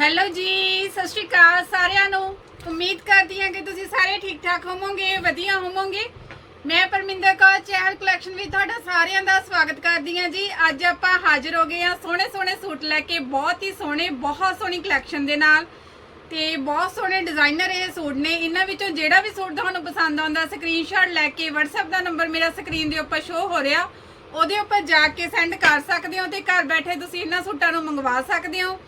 Hello ਜੀ, ਸਤਿ ਸ਼੍ਰੀ ਅਕਾਲ ਸਾਰਿਆਂ ਨੂੰ। ਉਮੀਦ ਕਰਦੀ ਹਾਂ ਕਿ ਤੁਸੀਂ ਸਾਰੇ ਠੀਕ ਠਾਕ ਹੋਵੋਗੇ, ਵਧੀਆ ਹੋਵੋਗੇ। ਮੈਂ ਪਰਮਿੰਦਰ ਕੌਰ, ਚਹਿਲ ਕਲੈਕਸ਼ਨ ਵਿੱਚ ਤੁਹਾਡਾ ਸਾਰਿਆਂ ਦਾ ਸਵਾਗਤ ਕਰਦੀ ਹਾਂ ਜੀ। ਅੱਜ ਆਪਾਂ ਹਾਜ਼ਰ ਹੋ ਗਏ ਹਾਂ ਸੋਹਣੇ ਸੋਹਣੇ ਸੂਟ ਲੈ ਕੇ, ਬਹੁਤ ਹੀ ਸੋਹਣੇ, ਬਹੁਤ ਸੋਹਣੀ ਕਲੈਕਸ਼ਨ ਦੇ ਨਾਲ। ਤੇ ਬਹੁਤ ਸੋਹਣੇ ਡਿਜ਼ਾਈਨਰ ਇਹ ਸੂਟ ਨੇ। ਇਹਨਾਂ ਵਿੱਚੋਂ ਜਿਹੜਾ ਵੀ ਸੂਟ ਤੁਹਾਨੂੰ ਪਸੰਦ ਆਉਂਦਾ ਸਕਰੀਨਸ਼ਾਟ ਲੈ ਕੇ, WhatsApp ਦਾ ਨੰਬਰ ਮੇਰਾ ਸਕਰੀਨ ਦੇ ਉੱਪਰ ਸ਼ੋ ਹੋ ਰਿਹਾ। ਉਹਦੇ ਉੱਪਰ ਜਾ ਕੇ ਸੈਂਡ ਕਰ ਸਕਦੇ ਹੋ ਤੇ ਘਰ ਬੈਠੇ ਤੁਸੀਂ ਇਹਨਾਂ ਸੂਟਾਂ ਨੂੰ ਮੰਗਵਾ ਸਕਦੇ ਹੋ।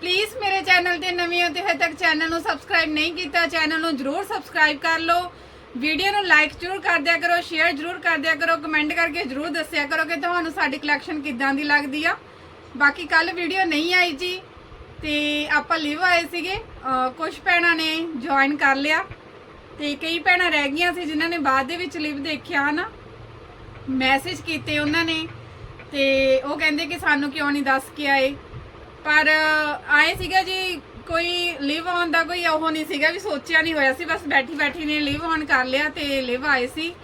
ਪਲੀਜ਼ ਮੇਰੇ ਚੈਨਲ ਤੇ ਨਵੇਂ ਹੋ ਤੇ ਹਜੇ ਤੱਕ ਚੈਨਲ ਨੂੰ ਸਬਸਕ੍ਰਾਈਬ ਨਹੀਂ ਕੀਤਾ ਚੈਨਲ ਨੂੰ ਜਰੂਰ ਸਬਸਕ੍ਰਾਈਬ ਕਰ ਲਓ। ਵੀਡੀਓ ਨੂੰ ਲਾਈਕ ਜਰੂਰ ਕਰ ਦਿਆ ਕਰੋ ਸ਼ੇਅਰ ਜਰੂਰ ਕਰ ਦਿਆ ਕਰੋ ਕਮੈਂਟ ਕਰਕੇ ਜਰੂਰ ਦੱਸਿਆ ਕਰੋ ਕਿ ਤੁਹਾਨੂੰ ਸਾਡੀ ਕਲੈਕਸ਼ਨ ਕਿੱਦਾਂ ਦੀ ਲੱਗਦੀ ਆ। ਬਾਕੀ ਕੱਲ ਵੀਡੀਓ ਨਹੀਂ ਆਈ ਜੀ, ਤੇ ਆਪਾਂ ਲਿਵ ਆਏ ਸੀਗੇ ਕੁਝ ਭੈਣਾਂ ਨੇ ਜੁਆਇਨ ਕਰ ਲਿਆ। ਤੇ ਕਈ ਭੈਣਾਂ ਰਹਿ ਗਈਆਂ ਸੀ ਜਿਨ੍ਹਾਂ ਨੇ ਬਾਅਦ ਦੇ ਵਿੱਚ ਲਿਵ ਦੇਖਿਆ ਨਾ ਮੈਸੇਜ ਕੀਤੇ ਉਹਨਾਂ ਨੇ, ਤੇ ਉਹ ਕਹਿੰਦੇ ਕਿ ਸਾਨੂੰ ਕਿਉਂ ਨਹੀਂ ਦੱਸ ਕੇ ਆਏ। ਪਰ, ਆਏ ਸੀਗਾ ਜੀ, ਕੋਈ ਲਿਵ ਆਨ ਦਾ ਕੋਈ ਉਹ ਨਹੀਂ ਸੀਗਾ ਵੀ ਸੋਚਿਆ ਨਹੀਂ ਹੋਇਆ ਸੀ, ਬਸ ਬੈਠੀ ਬੈਠੀ ਨੇ ਲਿਵ ਆਨ ਕਰ ਲਿਆ ਤੇ ਲਿਵ ਆਏ ਸੀ।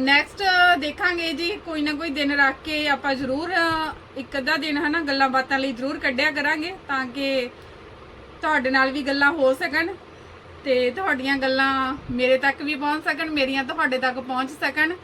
ਨੈਕਸਟ ਦੇਖਾਂਗੇ ਜੀ, ਕੋਈ ਨਾ ਕੋਈ ਦਿਨ ਰੱਖ ਕੇ ਆਪਾਂ ਜ਼ਰੂਰ, ਇੱਕ ਅੱਧਾ ਦਿਨ ਹਨਾ, ਗੱਲਾਂ ਬਾਤਾਂ ਲਈ ਜ਼ਰੂਰ ਕੱਢਿਆ ਕਰਾਂਗੇ, ਤਾਂ ਕਿ ਤੁਹਾਡੇ ਨਾਲ ਵੀ ਗੱਲਾਂ ਹੋ ਸਕਣ ਤੇ ਤੁਹਾਡੀਆਂ ਗੱਲਾਂ ਮੇਰੇ ਤੱਕ ਵੀ ਪਹੁੰਚ ਸਕਣ, ਮੇਰੀਆਂ ਤੁਹਾਡੇ ਤੱਕ ਪਹੁੰਚ ਸਕਣ।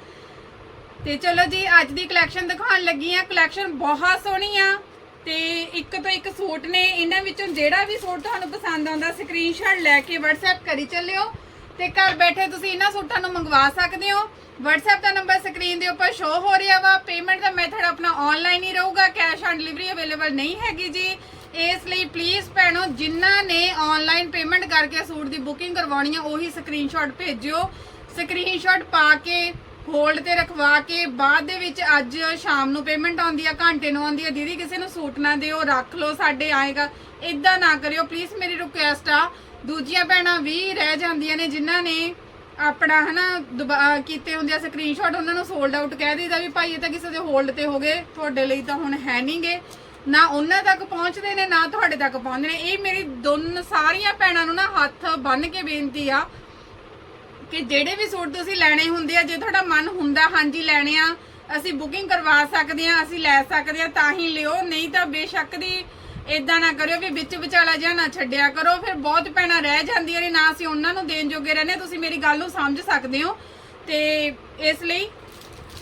ਤੇ ਚਲੋ ਜੀ, ਅੱਜ ਦੀ ਕਲੈਕਸ਼ਨ ਦਿਖਾਉਣ ਲੱਗੀ ਆ ਕਲੈਕਸ਼ਨ ਬਹੁਤ ਸੋਹਣੀ ਆ। ਤੇ ਇੱਕ ਤੋਂ ਇੱਕ ਸੂਟ ਨੇ। ਇਹਨਾਂ ਵਿੱਚੋਂ ਜਿਹੜਾ ਵੀ ਸੂਟ ਤੁਹਾਨੂੰ ਪਸੰਦ ਆਉਂਦਾ ਸਕਰੀਨਸ਼ਾਟ ਲੈ ਕੇ WhatsApp ਕਰੀ ਚੱਲਿਓ। ਤੇ ਘਰ ਬੈਠੇ ਤੁਸੀਂ ਇਹਨਾਂ ਸੂਟਾਂ ਨੂੰ ਮੰਗਵਾ ਸਕਦੇ ਹੋ। WhatsApp ਦਾ ਨੰਬਰ ਸਕਰੀਨ ਦੇ ਉੱਪਰ ਸ਼ੋ ਹੋ ਰਿਹਾ ਵਾ। ਪੇਮੈਂਟ ਦਾ ਮੈਥਡ ਆਪਣਾ ਆਨਲਾਈਨ ਹੀ ਰਹੂਗਾ। ਕੈਸ਼ ਔਨ ਡਿਲੀਵਰੀ ਅਵੇਲੇਬਲ ਨਹੀਂ ਹੈਗੀ ਜੀ। ਇਸ ਲਈ ਪਲੀਜ਼ ਭੈਣੋ, ਜਿਨ੍ਹਾਂ ਨੇ ਆਨਲਾਈਨ ਪੇਮੈਂਟ ਕਰਕੇ ਸੂਟ ਦੀ ਬੁਕਿੰਗ ਕਰਵਾਉਣੀ ਆ, ਉਹੀ ਸਕਰੀਨਸ਼ਾਟ ਭੇਜਿਓ। ਸਕਰੀਨਸ਼ਾਟ ਪਾ ਕੇ ਹੋਲਡ ਤੇ ਰਖਵਾ ਕੇ ਬਾਅਦ ਦੇ ਵਿੱਚ ਅੱਜ ਸ਼ਾਮ ਨੂੰ ਪੇਮੈਂਟ ਆਉਂਦੀ ਆ, ਘੰਟੇ ਨੂੰ ਆਉਂਦੀ ਆ। ਦੀਦੀ, ਕਿਸੇ ਨੂੰ ਸੂਟ ਨਾ ਦਿਓ, ਰੱਖ ਲਓ, ਸਾਡੇ ਆਏਗਾ। ਇਦਾਂ ਨਾ ਕਰਿਓ ਪਲੀਜ਼ ਮੇਰੀ ਰਿਕੁਐਸਟ ਆ, ਦੂਜੀਆਂ ਭੈਣਾਂ ਵੀ ਰਹਿ ਜਾਂਦੀਆਂ ਨੇ, ਜਿਨ੍ਹਾਂ ਨੇ ਆਪਣਾ ਹਨਾ, ਦੁਬਾ- ਅਹ ਕੀਤੇ ਹੁੰਦੇ ਆ ਸਕਰੀਨਸ਼ਾਟ ਉਹਨਾਂ ਨੂੰ ਸੋਲਡ ਆਊਟ ਕਹਿ ਦਈਦਾ ਵੀ ਭਾਈ ਇਹ ਤਾਂ ਕਿਸੇ ਦੇ ਹੋਲਡ ਤੇ ਹੋ ਗਏ, ਤੁਹਾਡੇ ਲਈ ਤਾਂ ਹੁਣ ਹੈ ਨਹੀਂਗੇ ਨਾ ਉਹਨਾਂ ਤੱਕ ਪਹੁੰਚਦੇ ਨੇ, ਨਾ ਤੁਹਾਡੇ ਤੱਕ ਪਹੁੰਚਦੇ ਨੇ। ਇਹ ਮੇਰੀ ਦੋਨ ਸਾਰੀਆਂ ਭੈਣਾਂ ਨੂੰ ਨਾ ਹੱਥ ਬੰਨ ਕੇ ਬੇਨਤੀ ਆ ਕਿ ਜਿਹੜੇ ਵੀ ਸੂਟ ਤੁਸੀਂ ਲੈਣੇ ਹੁੰਦੇ ਆ, ਜੇ ਤੁਹਾਡਾ ਮਨ ਹੁੰਦਾ, ਹਾਂਜੀ, ਲੈਣੇ ਆ, ਅਸੀਂ ਬੁਕਿੰਗ ਕਰਵਾ ਸਕਦੇ ਆ, ਅਸੀਂ ਲੈ ਸਕਦੇ ਆ, ਤਾਂ ਹੀ ਲਿਓ। ਨਹੀਂ ਤਾਂ ਬੇਸ਼ੱਕ ਦੀ ਇਦਾਂ ਨਾ ਕਰਿਓ ਵੀ ਵਿੱਚ ਵਿਚਾਲਾ ਜਿਹਾ ਨਾ ਛੱਡਿਆ ਕਰੋ। ਫਿਰ ਬਹੁਤ ਭੈਣਾਂ ਰਹਿ ਜਾਂਦੀਆਂ ਨੇ, ਨਾ ਅਸੀਂ ਉਹਨਾਂ ਨੂੰ ਦੇਣ ਜੋਗੇ ਰਹਿੰਦੇ। ਤੁਸੀਂ ਮੇਰੀ ਗੱਲ ਨੂੰ ਸਮਝ ਸਕਦੇ ਹੋ। ਤੇ ਇਸ ਲਈ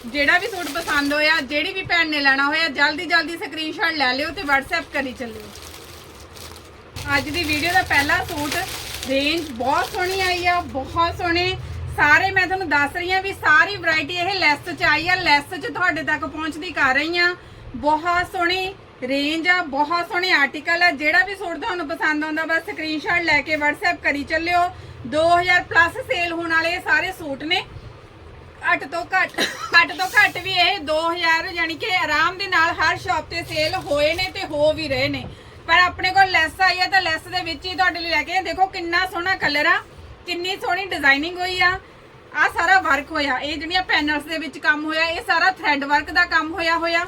ਜਿਹੜਾ ਵੀ ਸੂਟ ਪਸੰਦ ਹੋਇਆ, ਜਿਹੜੀ ਵੀ ਭੈਣ ਨੇ ਲੈਣਾ ਹੋਇਆ, ਜਲਦੀ ਜਲਦੀ ਸਕਰੀਨਸ਼ਾਟ ਲੈ ਲਿਓ ਤੇ WhatsApp ਕਰੀ ਚੱਲਿਓ। ਅੱਜ ਦੀ ਵੀਡੀਓ ਦਾ ਪਹਿਲਾ ਸੂਟ ਰੇਂਜ ਬਹੁਤ ਸੋਹਣੀ ਆਈ ਆ, ਬਹੁਤ ਸੋਹਣੇ। ਸਾਰੇ ਮੈਂ ਤੁਹਾਨੂੰ ਦੱਸ ਰਹੀ ਆ ਵੀ ਸਾਰੀ ਵੈਰਾਈਟੀ ਇਹ ਲੈਸ ਚ ਆਈ ਆ ਲੈਸ ਚ ਤੁਹਾਡੇ ਤੱਕ ਪਹੁੰਚਦੀ ਕਰ ਰਹੀ ਆ ਬਹੁਤ ਸੋਹਣੀ ਰੇਂਜ ਆ, ਬਹੁਤ ਸੋਹਣੇ ਆਰਟੀਕਲ ਆ। ਜਿਹੜਾ ਵੀ ਸੂਟ ਤੁਹਾਨੂੰ ਪਸੰਦ ਆਉਂਦਾ, ਬਸ ਸਕਰੀਨਸ਼ਾਟ ਲੈ ਕੇ WhatsApp ਕਰੀ ਚੱਲਿਓ। 2000 ਪਲੱਸ ਸੇਲ ਹੋਣ ਵਾਲੇ ਇਹ ਸਾਰੇ ਸੂਟ ਨੇ। ਘੱਟ ਤੋਂ ਘੱਟ ਘੱਟ ਤੋਂ ਘੱਟ ਵੀ ਇਹ 2000 ਯਾਨੀ ਕਿ ਆਰਾਮ ਦੇ ਨਾਲ ਹਰ ਸ਼ਾਪ ਤੇ ਸੇਲ ਹੋਏ ਨੇ ਤੇ ਹੋ ਵੀ ਰਹੇ ਨੇ। ਪਰ ਆਪਣੇ ਕੋਲ ਲੈਸ ਆਈ ਆ ਤਾਂ ਲੈਸ ਦੇ ਵਿੱਚ ਹੀ ਤੁਹਾਡੇ ਲਈ ਲੈ ਕੇ ਦੇਖੋ ਕਿੰਨਾ ਸੋਹਣਾ ਕਲਰ ਆ, ਕਿੰਨੀ ਸੋਹਣੀ ਡਿਜ਼ਾਈਨਿੰਗ ਹੋਈ ਆ। ਆ ਸਾਰਾ ਵਰਕ ਹੋਇਆ। ਇਹ ਜਿਹੜੀਆਂ ਪੈਨਲਸ ਦੇ ਵਿੱਚ ਕੰਮ ਹੋਇਆ, ਇਹ ਸਾਰਾ ਥ੍ਰੈਡ ਵਰਕ ਦਾ ਕੰਮ ਹੋਇਆ ਹੋਇਆ।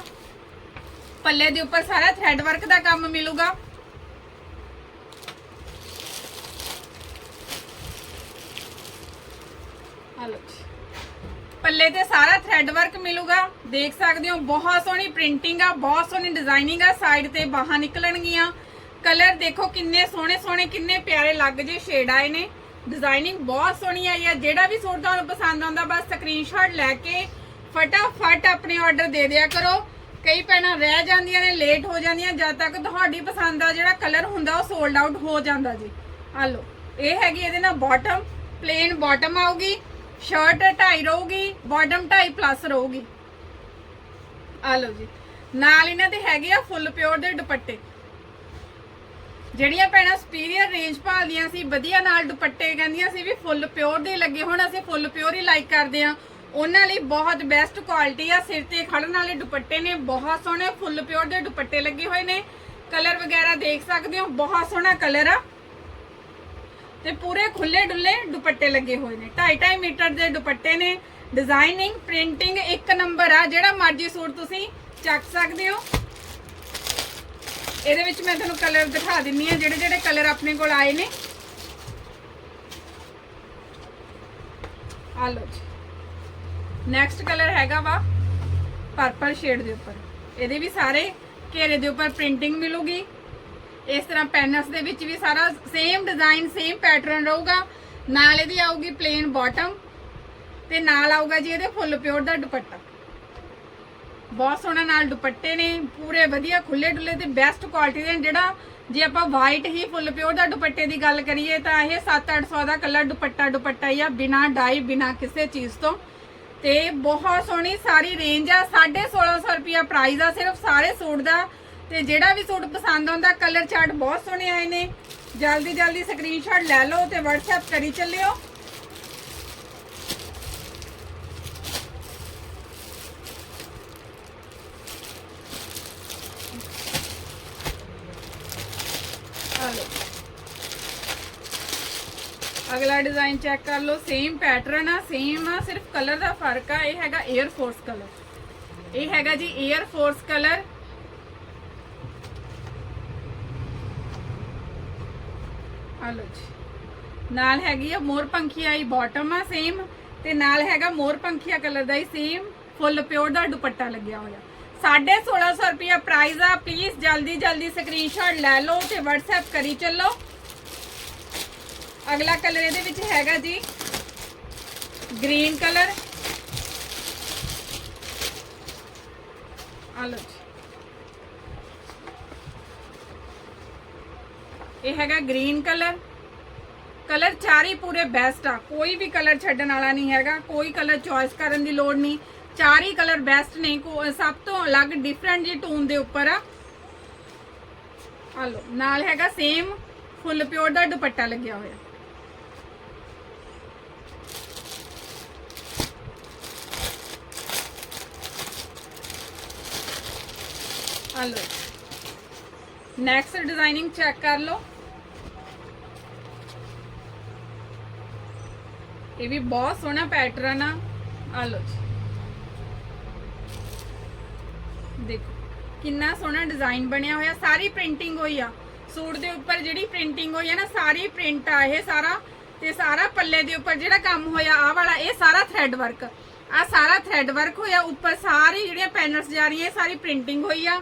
ਪੱਲੇ ਦੇ ਉੱਪਰ ਸਾਰਾ ਥ੍ਰੈਡ ਵਰਕ ਦਾ ਕੰਮ ਮਿਲੂਗਾ ਹਲੋ ਪੱਲੇ ਤੇ ਸਾਰਾ ਥ੍ਰੈਡ ਵਰਕ ਮਿਲੂਗਾ। ਦੇਖ ਸਕਦੇ ਹੋ, ਬਹੁਤ ਸੋਹਣੀ ਪ੍ਰਿੰਟਿੰਗ ਆ, ਬਹੁਤ ਸੋਹਣੀ ਡਿਜ਼ਾਈਨਿੰਗ ਆ ਸਾਈਡ ਤੇ ਬਾਹਾਂ ਨਿਕਲਣਗੀਆਂ। ਕਲਰ ਦੇਖੋ ਕਿੰਨੇ ਸੋਹਣੇ ਸੋਹਣੇ, ਕਿੰਨੇ ਪਿਆਰੇ ਲੱਗ ਜੇ ਸ਼ੇਡ ਆਏ ਨੇ। ਡਿਜ਼ਾਈਨਿੰਗ ਬਹੁਤ ਸੋਹਣੀ ਆਈ ਆ, ਜਿਹੜਾ ਵੀ ਸੂਟ ਤੁਹਾਨੂੰ ਪਸੰਦ ਆਉਂਦਾ, ਬਸ ਸਕਰੀਨਸ਼ਾਟ ਲੈ ਕੇ ਫਟਾਫਟ ਆਪਣੇ ਆਰਡਰ ਦੇ ਦਿਆ ਕਰੋ। ਕਈ ਭੈਣਾਂ ਰਹਿ ਜਾਂਦੀਆਂ ਨੇ ਲੇਟ ਹੋ ਜਾਂਦੀਆਂ, ਜਦ ਤੱਕ ਤੁਹਾਡੀ ਪਸੰਦ ਦਾ ਜਿਹੜਾ ਕਲਰ ਹੁੰਦਾ, ਉਹ ਸੋਲਡ ਆਊਟ ਹੋ ਜਾਂਦਾ ਜੀ। ਆ ਲਓ, ਇਹ ਹੈਗੀ ਇਹਦੇ ਨਾਲ ਬਾਟਮ ਪਲੇਨ ਬਾਟਮ ਆਊਗੀ। ਸ਼ਰਟ 2.5 ਰਹੂਗੀ ਬਾਟਮ 2.5 ਪਲੱਸ ਰਹੂਗੀ। ਆ ਲਓ ਜੀ। ਨਾਲ ਇਹਨਾਂ ਦੇ ਹੈਗੇ ਆ ਫੁੱਲ ਪਿਓਰ ਦੇ ਦੁਪੱਟੇ। ਜਿਹੜੀਆਂ ਭੈਣਾਂ ਸੁਪੀਰੀਅਰ ਰੇਂਜ ਭਾਲਦੀਆਂ ਸੀ, ਵਧੀਆ ਨਾਲ ਦੁਪੱਟੇ ਕਹਿੰਦੀਆਂ ਸੀ ਵੀ ਫੁੱਲ ਪਿਓਰ ਦੇ ਲੱਗੇ। ਹੁਣ ਅਸੀਂ ਫੁੱਲ ਪਿਓਰ ਹੀ ਲਾਈਕ ਕਰਦੇ ਆ ਉਹਨਾਂ ਲਈ ਬਹੁਤ ਬੈਸਟ ਕੁਆਲਿਟੀ ਆ। ਸਿਰ ਤੇ ਖੜਨ ਵਾਲੇ ਦੁਪੱਟੇ ਨੇ, ਬਹੁਤ ਸੋਹਣੇ ਫੁੱਲ ਪਿਓਰ ਦੇ ਦੁਪੱਟੇ ਲੱਗੇ ਹੋਏ ਨੇ। ਕਲਰ ਵਗੈਰਾ ਦੇਖ ਸਕਦੇ ਹੋ, ਬਹੁਤ ਸੋਹਣਾ ਕਲਰ ਆ। ਤੇ ਪੂਰੇ ਖੁੱਲੇ ਡੁੱਲੇ ਦੁਪੱਟੇ ਲੱਗੇ ਹੋਏ ਨੇ। 2.5 ਮੀਟਰ ਦੇ ਦੁਪੱਟੇ ਨੇ। ਡਿਜ਼ਾਈਨਿੰਗ ਪ੍ਰਿੰਟਿੰਗ ਇੱਕ ਨੰਬਰ ਆ। ਜਿਹੜਾ ਮਰਜ਼ੀ ਸੂਟ ਤੁਸੀਂ ਚੱਕ ਸਕਦੇ ਹੋ। ਇਹਦੇ ਵਿੱਚ ਮੈਂ ਤੁਹਾਨੂੰ ਕਲਰ ਦਿਖਾ ਦਿੰਨੀ ਆ। ਜਿਹੜੇ ਜਿਹੜੇ ਕਲਰ ਆਪਣੇ ਕੋਲ ਆਏ ਨੇ। ਆ ਲਓ ਜੀ। ਨੈਕਸਟ ਕਲਰ ਹੈਗਾ ਵਾ ਪਰਪਲ ਸ਼ੇਡ ਦੇ ਉੱਪਰ। ਇਹਦੇ ਵੀ ਸਾਰੇ ਘੇਰੇ ਦੇ ਉੱਪਰ ਪ੍ਰਿੰਟਿੰਗ ਮਿਲੂਗੀ। ਇਸ ਤਰ੍ਹਾਂ ਪੈਨਸ ਦੇ ਵਿੱਚ ਵੀ ਸਾਰਾ ਸੇਮ ਡਿਜ਼ਾਈਨ ਸੇਮ ਪੈਟਰਨ ਰਹੂਗਾ। ਨਾਲ ਇਹਦੀ ਆਊਗੀ ਪਲੇਨ ਬਾਟਮ ਤੇ ਨਾਲ ਆਊਗਾ ਜੀ ਇਹਦੇ ਫੁੱਲ ਪਿਓਰ ਦਾ ਦੁਪੱਟਾ। ਬਹੁਤ ਸੋਹਣਾ ਨਾਲ ਦੁਪੱਟੇ ਨੇ, ਪੂਰੇ ਵਧੀਆ ਖੁੱਲੇ ਡੁੱਲੇ ਤੇ ਬੈਸਟ ਕੁਆਲਿਟੀ ਦੇ ਨੇ। ਜਿਹੜਾ ਜੇ ਆਪਾਂ ਵਾਈਟ ਹੀ ਫੁੱਲ ਪਿਓਰ ਦਾ ਦੁਪੱਟੇ ਦੀ ਗੱਲ ਕਰੀਏ ਤਾਂ ਇਹ 7-800 ਦਾ ਕਲਰ ਦੁਪੱਟਾ ਦੁਪੱਟਾ ਹੀ ਆ, ਬਿਨਾ ਡਾਈ ਬਿਨਾ ਕਿਸੇ ਚੀਜ਼ ਤੋਂ। ਤੇ ਬਹੁਤ ਸੋਹਣੀ ਸਾਰੀ ਰੇਂਜ ਆ 1650 ਰੁਪਿਆ ਪ੍ਰਾਈਸ ਆ, ਸਿਰਫ ਸਾਰੇ ਸੂਟ ਦਾ ਤੇ ਜਿਹੜਾ ਵੀ ਸੂਟ ਪਸੰਦ ਆਉਂਦਾ ਕਲਰ ਚਾਰਟ ਬਹੁਤ ਸੋਹਣੇ ਆਏ ਨੇ। ਜਲਦੀ ਜਲਦੀ ਸਕਰੀਨਸ਼ਾਟ ਲੈ ਲਓ ਤੇ WhatsApp ਕਰੀ ਚੱਲਿਓ। ਅਗਲਾ ਡਿਜ਼ਾਈਨ ਚੈੱਕ ਕਰ ਲਓ। ਸੇਮ ਪੈਟਰਨ ਆ ਸੇਮ ਆ, ਸਿਰਫ ਕਲਰ ਦਾ ਫ਼ਰਕ ਆ। ਇਹ ਹੈਗਾ 에ਅਰ ਫੋਰਸ ਕਲਰ ਇਹ ਹੈਗਾ ਜੀ 에ਅਰ ਫੋਰਸ ਕਲਰ ਆ ਲਓ ਜੀ। ਨਾਲ ਹੈਗੀ ਆ ਮੋਰ ਪੰਖੀ ਆਈ ਬਾਟਮ ਆ ਸੇਮ ਤੇ ਨਾਲ ਹੈਗਾ ਮੋਰ ਪੰਖੀਆ ਕਲਰ ਦਾ ਹੀ ਸੇਮ ਫੁੱਲ ਪਿਓਰ ਦਾ ਦੁਪੱਟਾ ਲੱਗਿਆ ਹੋਇਆ। 1650 ਰੁਪਿਆ ਪ੍ਰਾਈਸ ਆ। ਪਲੀਜ਼ ਜਲਦੀ ਜਲਦੀ ਸਕਰੀਨਸ਼ਾਟ ਲੈ ਲਓ ਤੇ WhatsApp ਕਰੀ ਚੱਲੋ। ਅਗਲਾ ਕਲਰ ਇਹਦੇ ਵਿੱਚ ਹੈਗਾ ਜੀ ਗ੍ਰੀਨ ਕਲਰ ਆ ਲਓ ਇਹ ਹੈਗਾ ਗ੍ਰੀਨ ਕਲਰ। ਕਲਰ ਚਾਰੇ ਪੂਰੇ ਬੈਸਟ ਆ। ਕੋਈ ਵੀ ਕਲਰ ਛੱਡਣ ਵਾਲਾ ਨਹੀਂ ਹੈਗਾ। ਕੋਈ ਕਲਰ ਚੋਇਸ ਕਰਨ ਦੀ ਲੋੜ ਨਹੀਂ। ਚਾਰੇ ਕਲਰ ਬੈਸਟ ਨੇ। ਕੋ- ਸਭ ਤੋਂ ਅਲੱਗ ਡਿਫਰੈਂਟ ਜੀ ਟੋਨ ਦੇ ਉੱਪਰ ਆ। ਆ ਲਓ, ਨਾਲ ਹੈਗਾ ਸੇਮ ਫੁੱਲ ਪਿਓਰ ਦਾ ਦੁਪੱਟਾ ਲੱਗਿਆ ਹੋਇਆ। ਆ ਲਓ। ਨੈਕਸਟ ਡਿਜ਼ਾਈਨਿੰਗ ਚੈੱਕ ਕਰ ਲਓ। ਇਹ ਵੀ ਬਹੁਤ ਸੋਹਣਾ ਪੈਟਰਨ ਆ ਆ ਲਓ ਜੀ। ਦੇਖੋ, ਕਿੰਨਾ ਸੋਹਣਾ ਡਿਜ਼ਾਈਨ ਬਣਿਆ ਹੋਇਆ, ਸਾਰੀ ਪ੍ਰਿੰਟਿੰਗ ਹੋਈ ਆ। ਸੂਟ ਦੇ ਉੱਪਰ ਜਿਹੜੀ ਪ੍ਰਿੰਟਿੰਗ ਹੋਈ ਆ ਨਾ, ਸਾਰੀ ਪ੍ਰਿੰਟ ਆ ਇਹ ਸਾਰਾ। ਤੇ ਸਾਰਾ ਪੱਲੇ ਦੇ ਉੱਪਰ ਜਿਹੜਾ ਕੰਮ ਹੋਇਆ ਆ ਵਾਲਾ, ਇਹ ਸਾਰਾ ਥ੍ਰੈਡ ਵਰਕ ਆ ਸਾਰਾ ਥ੍ਰੈਡ ਵਰਕ ਹੋਇਆ, ਉੱਪਰ ਸਾਰੇ ਜਿਹੜੀਆਂ ਪੈਨਲਸ ਜਾ ਰਹੀਆਂ, ਇਹ ਸਾਰੀ ਪ੍ਰਿੰਟਿੰਗ ਹੋਈ ਆ।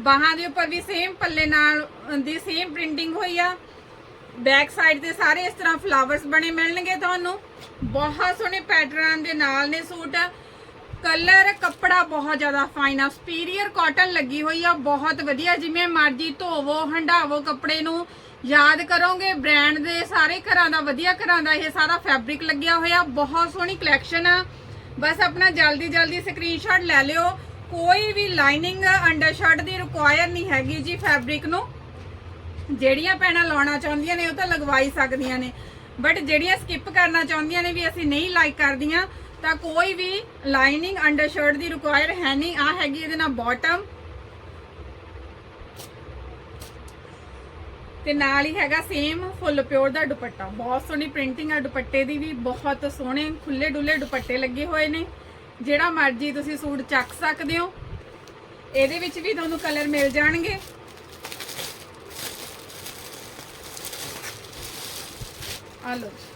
ਬਾਹਾਂ ਦੇ ਉੱਪਰ ਵੀ ਸੇਮ ਪੱਲੇ ਨਾਲ, ਦੀ ਸੇਮ ਪ੍ਰਿੰਟਿੰਗ ਹੋਈ ਆ। ਬੈਕ ਸਾਈਡ ਤੇ ਸਾਰੇ ਇਸ ਤਰ੍ਹਾਂ ਫਲਾਵਰਸ ਬਣੇ ਮਿਲਣਗੇ ਤੁਹਾਨੂੰ। ਬਹੁਤ ਸੋਹਣੇ ਪੈਟਰਨ ਦੇ ਨਾਲ ਨੇ ਸੂਟ। ਕਲਰ, ਕੱਪੜਾ ਬਹੁਤ ਜ਼ਿਆਦਾ ਫਾਈਨ ਆ। ਸੁਪੀਰੀਅਰ ਕਾਟਨ ਲੱਗੀ ਹੋਈ ਆ, ਬਹੁਤ ਵਧੀਆ। ਜਿਵੇਂ ਮਰਜ਼ੀ ਧੋਵੋ, ਹੰਡਾਵੋ ਕੱਪੜੇ ਨੂੰ। ਯਾਦ ਕਰੋਗੇ ਬ੍ਰਾਂਡ ਦੇ ਸਾਰੇ ਘਰਾਂ ਦਾ, ਵਧੀਆ ਘਰਾਂ ਦਾ ਇਹ ਸਾਰਾ ਫੈਬਰਿਕ ਲੱਗਿਆ ਹੋਇਆ। ਬਹੁਤ ਸੋਹਣੀ ਕਲੈਕਸ਼ਨ ਆ। ਬਸ ਆਪਣਾ ਜਲਦੀ ਜਲਦੀ ਸਕਰੀਨਸ਼ਾਟ ਲੈ ਲਿਓ। ਕੋਈ ਵੀ ਲਾਈਨਿੰਗ ਅੰਡਰ ਸ਼ਰਟ ਦੀ ਰਿਕੁਆਇਰ ਨਹੀਂ ਹੈਗੀ ਜੀ ਫੈਬਰਿਕ ਨੂੰ। ਜਿਹੜੀਆਂ ਭੈਣਾਂ ਲਾਉਣਾ ਚਾਹੁੰਦੀਆਂ ਨੇ, ਉਹ ਤਾਂ ਲਗਵਾਈ ਸਕਦੀਆਂ ਨੇ। ਬਟ ਜਿਹੜੀਆਂ ਸਕਿਪ ਕਰਨਾ ਚਾਹੁੰਦੀਆਂ ਨੇ ਵੀ ਅਸੀਂ ਨਹੀਂ ਲਾਈਕ ਕਰਦੀਆਂ, ਤਾਂ ਕੋਈ ਵੀ ਲਾਈਨਿੰਗ ਅੰਡਰ ਸ਼ਰਟ ਦੀ ਰਿਕੁਆਇਰ ਹੈ ਨਹੀਂ। ਆ ਹੈਗੀ ਇਹਦੇ ਨਾਲ ਬਾਟਮ ਤੇ ਨਾਲ ਹੀ ਹੈਗਾ ਸੇਮ ਫੁੱਲ ਪਿਓਰ ਦਾ ਦੁਪੱਟਾ। ਬਹੁਤ ਸੋਹਣੀ ਪ੍ਰਿੰਟਿੰਗ ਆ, ਦੁਪੱਟੇ ਦੀ ਵੀ ਬਹੁਤ ਸੋਹਣੇ ਖੁੱਲੇ ਡੁੱਲੇ ਦੁਪੱਟੇ ਲੱਗੇ ਹੋਏ ਨੇ। ਜਿਹੜਾ ਮਰਜ਼ੀ ਤੁਸੀਂ ਸੂਟ ਚੱਕ ਸਕਦੇ ਹੋ। ਇਹਦੇ ਵਿੱਚ ਵੀ ਤੁਹਾਨੂੰ ਕਲਰ ਮਿਲ ਜਾਣਗੇ। ਆ ਲਓ ਜੀ।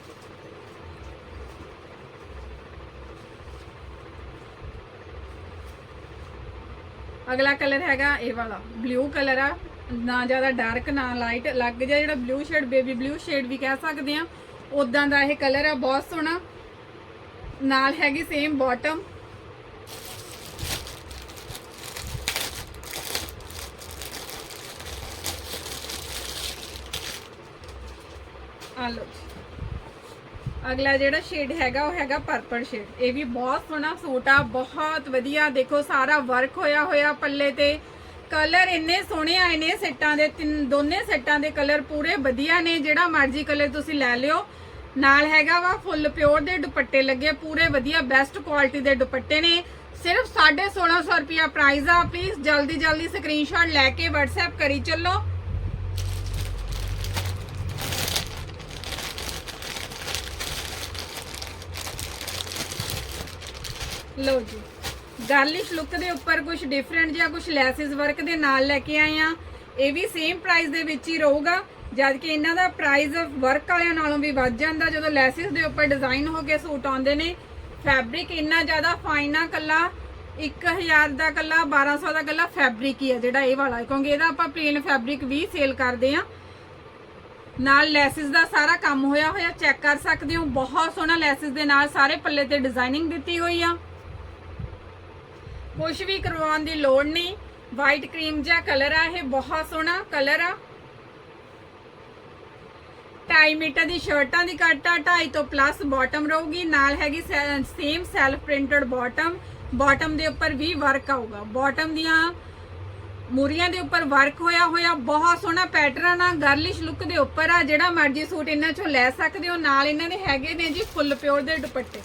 ਅਗਲਾ ਕਲਰ ਹੈਗਾ ਇਹ ਵਾਲਾ ਬਲੂ ਕਲਰ ਆ ਨਾ ਜ਼ਿਆਦਾ ਡਾਰਕ ਨਾ ਲਾਈਟ ਲੱਗ ਜਾ ਜਿਹੜਾ blue shade baby blue shade ਵੀ ਕਹਿ ਸਕਦੇ ਆ ਉਦਾਂ ਦਾ ਇਹ ਕਲਰ ਆ ਬਹੁਤ ਸੋਹਣਾ ਨਾਲ ਹੈਗੀ ਸੇਮ ਬਾਟਮ ਆ ਲਓ ਜੀ। ਅਗਲਾ ਜਿਹੜਾ ਸ਼ੇਡ ਹੈਗਾ, ਉਹ ਹੈਗਾ ਪਰਪਲ ਸ਼ੇਡ ਇਹ ਵੀ ਬਹੁਤ ਸੋਹਣਾ ਸੂਟ ਆ, ਬਹੁਤ ਵਧੀਆ। ਦੇਖੋ, ਸਾਰਾ ਵਰਕ ਹੋਇਆ ਹੋਇਆ ਪੱਲੇ ਤੇ। ਕਲਰ ਇੰਨੇ ਸੋਹਣੇ ਆਏ ਨੇ ਸੈੱਟਾਂ ਦੇ, ਤਿੰਨ, ਦੋਨੇ ਸੈੱਟਾਂ ਦੇ ਕਲਰ ਪੂਰੇ ਵਧੀਆ ਨੇ। ਜਿਹੜਾ ਮਰਜ਼ੀ ਕਲਰ ਤੁਸੀਂ ਲੈ ਲਿਓ। ਨਾਲ ਹੈਗਾ ਵਾ ਫੁੱਲ ਪਿਓਰ ਦੇ ਦੁਪੱਟੇ ਲੱਗੇ, ਪੂਰੇ ਵਧੀਆ ਬੈਸਟ ਕੁਆਲਿਟੀ ਦੇ ਦੁਪੱਟੇ ਨੇ। ਸਿਰਫ 1650 ਰੁਪਿਆ ਪ੍ਰਾਈਸ ਆ। ਪਲੀਜ਼ ਜਲਦੀ ਜਲਦੀ ਸਕਰੀਨਸ਼ਾਟ ਲੈ ਕੇ WhatsApp ਕਰੀ ਚੱਲੋ। ਲਓ ਜੀ। ਗਾਰਲਿਸ਼ ਲੁੱਕ ਦੇ ਉੱਪਰ ਕੁਝ ਡਿਫਰੈਂਟ ਜਿਹਾ ਕੁਝ ਲੈਸਿਸ ਵਰਕ ਦੇ ਨਾਲ ਲੈ ਕੇ ਆਏ ਆ ਇਹ ਵੀ ਸੇਮ ਪ੍ਰਾਈਸ ਦੇ ਵਿੱਚ ਹੀ ਰਹੂਗਾ। ਜਦ ਕਿ ਇਹਨਾਂ ਦਾ ਪ੍ਰਾਈਸ ਵਰਕ ਵਾਲਿਆਂ ਨਾਲੋਂ ਵੀ ਵੱਧ ਜਾਂਦਾ। ਜਦੋਂ ਲੈਸਿਸ ਦੇ ਉੱਪਰ ਡਿਜ਼ਾਈਨ ਹੋ ਕੇ ਸੂਟ ਆਉਂਦੇ ਨੇ ਫੈਬਰਿਕ ਇੰਨਾ ਜ਼ਿਆਦਾ ਫਾਈਨ ਆ ਕੱਲਾ 1000 ਦਾ ਕੱਲਾ 1200 ਦਾ ਕੱਲਾ ਫੈਬਰਿਕ ਹੀ ਆ ਜਿਹੜਾ ਇਹ ਵਾਲਾ। ਕਿਉਂਕਿ ਇਹਦਾ ਆਪਾਂ ਪਲੇਨ ਫੈਬਰਿਕ ਵੀ ਸੇਲ ਕਰਦੇ ਆ ਨਾਲ ਲੈਸਿਸ ਦਾ ਸਾਰਾ ਕੰਮ ਹੋਇਆ ਹੋਇਆ। ਚੈੱਕ ਕਰ ਸਕਦੇ ਹੋ, ਬਹੁਤ ਸੋਹਣਾ ਲੈਸਿਸ ਦੇ ਨਾਲ ਸਾਰੇ ਪੱਲੇ ਤੇ ਡਿਜ਼ਾਈਨਿੰਗ ਦਿੱਤੀ ਹੋਈ ਆ। ਕੁਝ ਵੀ ਕਰਵਾਉਣ ਦੀ ਲੋੜ ਨਹੀਂ। ਵਾਈਟ ਕਰੀਮ ਜਿਹਾ ਕਲਰ ਆ, ਇਹ ਬਹੁਤ ਸੋਹਣਾ ਕਲਰ ਆ। 2.5 ਮੀਟਰ ਦੀ ਸ਼ਰਟਾਂ ਦੀ ਕੱਟ ਆ 2.5 ਤੋਂ ਪਲੱਸ ਬਾਟਮ ਰਹੂਗੀ। ਨਾਲ ਹੈਗੀ same self printed bottom bottom ਦੇ ਉੱਪਰ ਵੀ ਵਰਕ ਆਊਗਾ। ਬਾਟਮ ਦੀਆਂ ਮੂਰੀਆਂ ਦੇ ਉੱਪਰ ਵਰਕ ਹੋਇਆ ਹੋਇਆ, ਬਹੁਤ ਸੋਹਣਾ ਪੈਟਰਨ ਆ। ਗਰਲਿਸ਼ ਲੁੱਕ ਦੇ ਉੱਪਰ ਆ, ਜਿਹੜਾ ਮਰਜ਼ੀ ਸੂਟ ਇਹਨਾਂ ਚੋਂ ਲੈ ਸਕਦੇ ਹੋ। ਨਾਲ ਇਹਨਾਂ ਦੇ ਹੈਗੇ ਨੇ ਜੀ ਫੁੱਲ ਪਿਓਰ ਦੇ ਦੁਪੱਟੇ।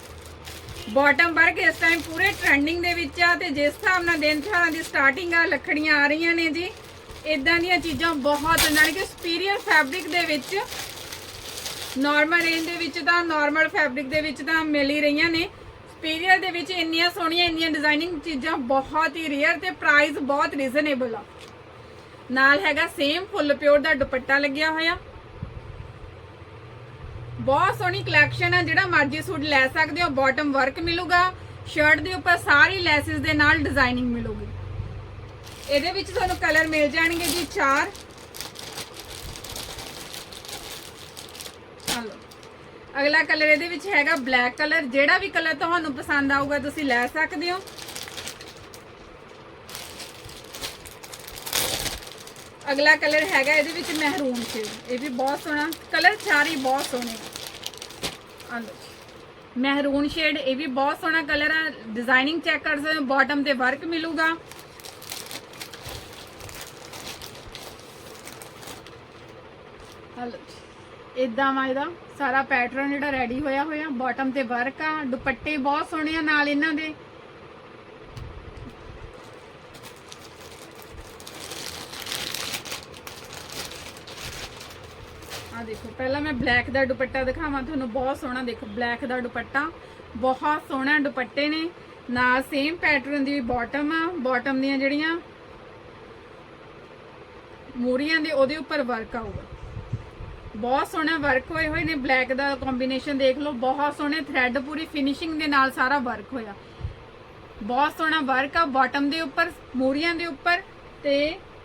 ਬਾਟਮ ਵਰਕ ਇਸ ਟਾਈਮ ਪੂਰੇ ਟ੍ਰੈਂਡਿੰਗ ਦੇ ਵਿੱਚ ਆ ਤੇ ਜਿਸ ਹਿਸਾਬ ਨਾਲ ਦਿਨ ਤਿਉਹਾਰਾਂ ਦੀ ਸਟਾਰਟਿੰਗ ਆ, ਲੱਖੜੀਆਂ ਆ ਰਹੀਆਂ ਨੇ ਜੀ। ਇਦਾਂ ਦੀਆਂ ਚੀਜ਼ਾਂ ਬਹੁਤ ਜਾਣੀ ਕਿ ਸੁਪੀਰੀਅਰ ਫੈਬਰਿਕ ਦੇ ਵਿੱਚ ਨਾਰਮਲ ਰੇਂਜ ਦੇ ਵਿੱਚ ਤਾਂ ਨਾਰਮਲ ਫੈਬਰਿਕ ਦੇ ਵਿੱਚ ਤਾਂ ਮਿਲ ਹੀ ਰਹੀਆਂ ਨੇ। ਸੁਪੀਰੀਅਰ ਦੇ ਵਿੱਚ ਇੰਨੀਆਂ ਸੋਹਣੀਆਂ, ਇੰਨੀਆਂ ਡਿਜ਼ਾਈਨਿੰਗ ਚੀਜ਼ਾਂ ਬਹੁਤ ਹੀ ਰੇਅਰ ਤੇ ਪ੍ਰਾਈਸ ਬਹੁਤ ਰੀਜ਼ਨੇਬਲ ਆ। ਨਾਲ ਹੈਗਾ ਸੇਮ ਫੁੱਲ ਪਿਓਰ ਦਾ ਦੁਪੱਟਾ ਲੱਗਿਆ ਹੋਇਆ। ਬਹੁਤ ਸੋਹਣੀ ਕਲੈਕਸ਼ਨ ਹੈ ਜਿਹੜਾ ਮਰਜ਼ੀ ਸੂਟ ਲੈ ਸਕਦੇ ਹੋ ਬਾਟਮ ਵਰਕ ਮਿਲੂਗਾ ਸ਼ਰਟ ਦੇ ਉੱਪਰ ਸਾਰੀ ਲੈਸਿਸ ਦੇ ਨਾਲ ਡਿਜ਼ਾਈਨਿੰਗ ਮਿਲੂਗੀ। ਇਹਦੇ ਵਿੱਚ ਤੁਹਾਨੂੰ ਕਲਰ ਮਿਲ ਜਾਣਗੇ ਜੀ ਚਾਰ। ਚਲੋ ਅਗਲਾ ਕਲਰ ਇਹਦੇ ਵਿੱਚ ਹੈਗਾ ਬਲੈਕ ਕਲਰ ਜਿਹੜਾ ਵੀ ਕਲਰ ਤੁਹਾਨੂੰ ਪਸੰਦ ਆਊਗਾ, ਤੁਸੀਂ ਲੈ ਸਕਦੇ ਹੋ। ਅਗਲਾ ਕਲਰ ਹੈਗਾ ਇਹਦੇ ਵਿੱਚ ਮਹਿਰੂਨ ਸ਼ੇਡ ਇਹ ਵੀ ਬਹੁਤ ਸੋਹਣਾ। ਕਲਰ ਚਾਰ ਹੀ ਬਹੁਤ ਸੋਹਣੇ ਮਹਿਰੂਨ ਸ਼ੇਡ ਇਹ ਵੀ ਬਹੁਤ ਸੋਹਣਾ ਕਲਰ ਆ। ਡਿਜ਼ਾਈਨਿੰਗ ਚੈੱਕ ਕਰ ਸਕਦੇ ਹੋ ਬਾਟਮ ਤੇ ਵਰਕ ਮਿਲੂਗਾ। ਹਲੋ ਇਦਾਂ ਵਾ ਇਹਦਾ। ਸਾਰਾ ਪੈਟਰਨ ਜਿਹੜਾ ਰੈਡੀ ਹੋਇਆ ਹੋਇਆ ਬਾਟਮ ਤੇ ਵਰਕ ਆ। ਦੁਪੱਟੇ ਬਹੁਤ ਸੋਹਣੇ ਆ ਨਾਲ ਇਹਨਾਂ ਦੇ ਆ ਦੇਖੋ, ਪਹਿਲਾਂ ਮੈਂ ਬਲੈਕ ਦਾ ਦੁਪੱਟਾ ਦਿਖਾਵਾਂ, ਤੁਹਾਨੂੰ ਬਹੁਤ ਸੋਹਣਾ ਦੇਖੋ ਬਲੈਕ ਦਾ ਦੁਪੱਟਾ। ਬਹੁਤ ਸੋਹਣਾ ਦੁਪੱਟੇ ਨੇ। ਨਾਲ ਸੇਮ ਪੈਟਰਨ ਦੀ ਬਾਟਮ ਆ ਬਾਟਮ ਦੀਆਂ ਜਿਹੜੀਆਂ ਮੂਰੀਆਂ ਦੇ, ਉਹਦੇ ਉੱਪਰ ਵਰਕ ਆਊਗਾ। ਬਹੁਤ ਸੋਹਣਾ ਵਰਕ ਹੋਏ ਹੋਏ ਨੇ ਬਲੈਕ ਦਾ ਕੰਬੀਨੇਸ਼ਨ ਦੇਖ ਲਓ, ਬਹੁਤ ਸੋਹਣੇ ਥ੍ਰੈਡ ਪੂਰੀ ਫਿਨਿਸ਼ਿੰਗ ਦੇ ਨਾਲ ਸਾਰਾ ਵਰਕ ਹੋਇਆ। ਬਹੁਤ ਸੋਹਣਾ ਵਰਕ ਆ ਬਾਟਮ ਦੇ ਉੱਪਰ, ਮੂਰੀਆਂ ਦੇ ਉੱਪਰ ਤੇ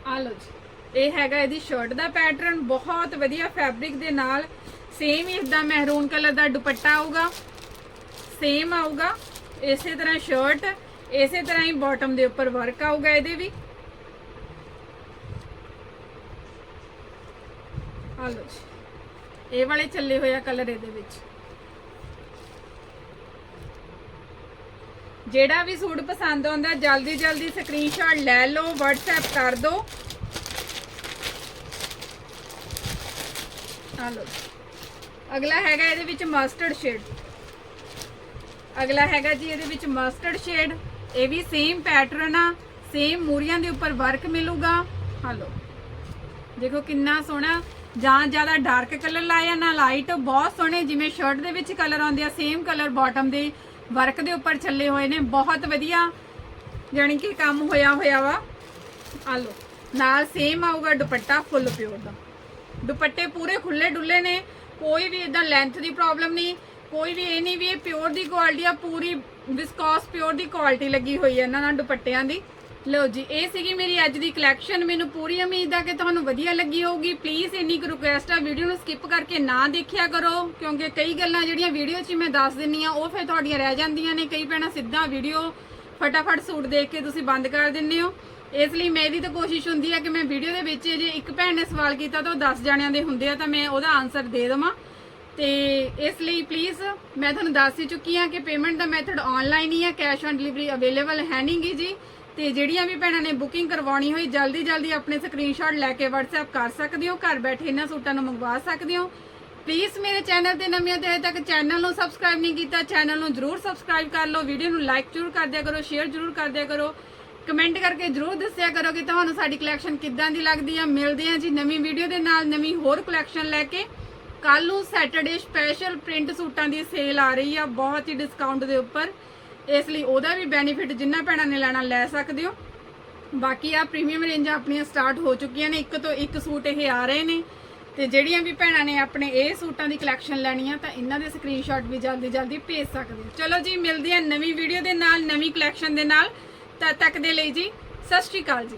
ਆ ਲਓ ਜੀ। ਇਹ ਹੈਗਾ ਇਹਦੀ ਸ਼ਰਟ ਦਾ ਪੈਟਰਨ ਬਹੁਤ ਵਧੀਆ ਫੈਬਰਿਕ ਦੇ ਨਾਲ ਸੇਮ ਹੀ ਇਸਦਾ ਮਹਿਰੂਨ ਕਲਰ ਦਾ ਦੁਪੱਟਾ ਆਊਗਾ ਸੇਮ ਆਊਗਾ, ਇਸੇ ਤਰ੍ਹਾਂ ਸ਼ਰਟ ਇਸੇ ਤਰ੍ਹਾਂ ਹੀ ਬਾਟਮ ਦੇ ਉੱਪਰ ਵਰਕ ਆਊਗਾ ਇਹਦੇ ਵੀ। ਆ ਲਓ ਇਹ ਵਾਲੇ ਚੱਲੇ ਹੋਇਆ ਕਲਰ ਇਹਦੇ ਵਿੱਚ। ਜਿਹੜਾ ਵੀ ਸੂਟ ਪਸੰਦ ਆਉਂਦਾ ਜਲਦੀ ਜਲਦੀ ਸਕਰੀਨਸ਼ਾਟ ਲੈ ਲਓ, WhatsApp ਕਰ ਦਿਓ ਆ ਲਓ। ਅਗਲਾ ਹੈਗਾ ਇਹਦੇ ਵਿੱਚ ਮਸਟਰਡ ਸ਼ੇਡ ਅਗਲਾ ਹੈਗਾ ਜੀ ਇਹਦੇ ਵਿੱਚ ਮਸਟਰਡ ਸ਼ੇਡ ਇਹ ਵੀ ਸੇਮ ਪੈਟਰਨ ਆ ਸੇਮ ਮੂਰੀਆਂ ਦੇ ਉੱਪਰ ਵਰਕ ਮਿਲੂਗਾ। ਆ ਲਓ। ਦੇਖੋ ਕਿੰਨਾ ਸੋਹਣਾ, ਜਾਂ ਜ਼ਿਆਦਾ ਡਾਰਕ ਕਲਰ ਲਾਇਆ ਨਾ ਲਾਈਟ ਬਹੁਤ ਸੋਹਣੇ ਜਿਵੇਂ ਸ਼ਰਟ ਦੇ ਵਿੱਚ ਕਲਰ ਆਉਂਦੇ ਆ ਸੇਮ ਕਲਰ ਬਾਟਮ ਦੇ ਵਰਕ ਦੇ ਉੱਪਰ ਛੱਲੇ ਹੋਏ ਨੇ, ਬਹੁਤ ਵਧੀਆ ਜਾਣੀ ਕਿ ਕੰਮ ਹੋਇਆ ਹੋਇਆ ਵਾ। ਆ ਲਓ। ਨਾਲ ਸੇਮ ਆਊਗਾ ਦੁਪੱਟਾ ਫੁੱਲ ਪਿਓਰ ਦਾ। ਦੁਪੱਟੇ ਪੂਰੇ ਖੁੱਲੇ ਡੁੱਲੇ ਨੇ, ਕੋਈ ਵੀ ਇਦਾਂ ਲੈਂਥ ਦੀ ਪ੍ਰੋਬਲਮ ਨਹੀਂ, ਕੋਈ ਵੀ ਇਹ ਨਹੀਂ ਵੀ ਇਹ ਪਿਓਰ ਦੀ ਕੁਆਲਿਟੀ ਆ, ਪੂਰੀ ਵਿਸਕੋਸ ਪਿਓਰ ਦੀ ਕੁਆਲਿਟੀ ਲੱਗੀ ਹੋਈ ਹੈ ਇਹਨਾਂ ਨਾਲ ਦੁਪੱਟਿਆਂ ਦੀ। ਲਓ ਜੀ, ਇਹ ਸੀਗੀ ਮੇਰੀ ਅੱਜ ਦੀ ਕਲੈਕਸ਼ਨ ਮੈਨੂੰ ਪੂਰੀ ਉਮੀਦ ਆ ਕਿ ਤੁਹਾਨੂੰ ਵਧੀਆ ਲੱਗੀ ਹੋਊਗੀ। ਪਲੀਜ਼ ਇੰਨੀ ਕੁ ਰਿਕੁਐਸਟ ਆ ਵੀਡੀਓ ਨੂੰ ਸਕਿਪ ਕਰਕੇ ਨਾ ਦੇਖਿਆ ਕਰੋ, ਕਿਉਂਕਿ ਕਈ ਗੱਲਾਂ ਜਿਹੜੀਆਂ ਵੀਡੀਓ 'ਚ ਹੀ ਮੈਂ ਦੱਸ ਦਿੰਨੀ ਆ, ਉਹ ਫਿਰ ਤੁਹਾਡੀਆਂ ਰਹਿ ਜਾਂਦੀਆਂ ਨੇ, ਕਈ ਭੈਣਾਂ ਸਿੱਧਾ ਵੀਡੀਓ ਫਟਾਫਟ ਸੂਟ ਦੇਖ ਕੇ ਤੁਸੀਂ ਬੰਦ ਕਰ ਦਿੰਦੇ ਹੋ। ਇਸ ਲਈ ਮੇਰੀ ਤਾਂ ਕੋਸ਼ਿਸ਼ ਹੁੰਦੀ ਆ ਕਿ ਮੈਂ ਵੀਡੀਓ ਦੇ ਵਿੱਚ ਜੇ ਇੱਕ ਭੈਣ ਨੇ ਸਵਾਲ ਕੀਤਾ ਤਾਂ ਉਹ 10 ਜਣਿਆਂ ਦੇ ਹੁੰਦੇ ਆ ਤਾਂ ਮੈਂ ਉਹਦਾ ਆਨਸਰ ਦੇ ਦੇਵਾਂ। ਤੇ ਇਸ ਲਈ ਪਲੀਜ਼ ਮੈਂ ਤੁਹਾਨੂੰ ਦੱਸ ਹੀ ਚੁੱਕੀ ਆ ਕਿ ਪੇਮੈਂਟ ਦਾ ਮੈਥਡ ਆਨਲਾਈਨ ਹੀ ਆ ਕੈਸ਼ ਔਨ ਡਿਲੀਵਰੀ ਅਵੇਲੇਬਲ ਹੈ ਨਹੀਂਗੀ ਜੀ। ਤੇ ਜਿਹੜੀਆਂ ਵੀ ਭੈਣਾਂ ਨੇ ਬੁਕਿੰਗ ਕਰਵਾਉਣੀ ਹੋਈ, ਜਲਦੀ ਜਲਦੀ ਆਪਣੇ ਸਕਰੀਨਸ਼ਾਟ ਲੈ ਕੇ WhatsApp ਕਰ ਸਕਦੇ ਹੋ, ਘਰ ਬੈਠੇ ਇਹਨਾਂ ਸੂਟਾਂ ਨੂੰ ਮੰਗਵਾ ਸਕਦੇ ਹੋ। ਪਲੀਜ਼ ਮੇਰੇ ਚੈਨਲ ਤੇ ਨਵੀਆਂ ਤੇ ਹਜੇ ਤੱਕ ਚੈਨਲ ਨੂੰ ਸਬਸਕ੍ਰਾਈਬ ਨਹੀਂ ਕੀਤਾ ਚੈਨਲ ਨੂੰ ਜਰੂਰ ਸਬਸਕ੍ਰਾਈਬ ਕਰ ਲਓ ਵੀਡੀਓ ਨੂੰ ਲਾਈਕ ਜਰੂਰ ਕਰ ਦਿਆ ਕਰੋ ਸ਼ੇਅਰ ਜਰੂਰ ਕਰ ਦਿਆ ਕਰੋ। ਕਮੈਂਟ ਕਰਕੇ ਜਰੂਰ ਦੱਸਿਆ ਕਰੋ ਕਿ ਤੁਹਾਨੂੰ ਸਾਡੀ ਕਲੈਕਸ਼ਨ ਕਿੱਦਾਂ ਦੀ ਲੱਗਦੀ ਆ। ਮਿਲਦੇ ਆ ਜੀ ਨਵੀਂ ਵੀਡੀਓ ਦੇ ਨਾਲ ਨਵੀਂ ਹੋਰ ਕਲੈਕਸ਼ਨ ਲੈ ਕੇ। ਕੱਲ ਨੂੰ ਸੈਟਰਡੇ ਸਪੈਸ਼ਲ ਪ੍ਰਿੰਟ ਸੂਟਾਂ ਦੀ ਸੇਲ ਆ ਰਹੀ ਆ ਬਹੁਤ ਹੀ ਡਿਸਕਾਊਂਟ ਦੇ ਉੱਪਰ। ਇਸ ਲਈ ਉਹਦਾ ਵੀ ਬੈਨੀਫਿਟ ਜਿੰਨਾ ਭੈਣਾਂ ਨੇ ਲੈਣਾ ਲੈ ਸਕਦੇ ਹੋ। ਬਾਕੀ ਆ ਪ੍ਰੀਮੀਅਮ ਰੇਂਜਾਂ ਆਪਣੀਆਂ ਸਟਾਰਟ ਹੋ ਚੁੱਕੀਆਂ ਨੇ। ਇੱਕ ਤੋਂ ਇੱਕ ਸੂਟ ਇਹ ਆ ਰਹੇ ਨੇ। ਤੇ ਜਿਹੜੀਆਂ ਵੀ ਭੈਣਾਂ ਨੇ ਆਪਣੇ ਇਹ ਸੂਟਾਂ ਦੀ ਕਲੈਕਸ਼ਨ ਲੈਣੀ ਆ ਤਾਂ ਇਹਨਾਂ ਦੇ ਸਕਰੀਨਸ਼ਾਟ ਵੀ ਜਲਦੀ ਜਲਦੀ ਭੇਜ ਸਕਦੇ ਹੋ। ਚਲੋ ਜੀ, ਮਿਲਦੇ ਆ ਨਵੀਂ ਵੀਡੀਓ ਦੇ ਨਾਲ, ਨਵੀਂ ਕਲੈਕਸ਼ਨ ਦੇ ਨਾਲ। ਤਦ ਤੱਕ ਦੇ ਲਈ ਜੀ। ਸਤਿ ਸ਼੍ਰੀ ਅਕਾਲ ਜੀ।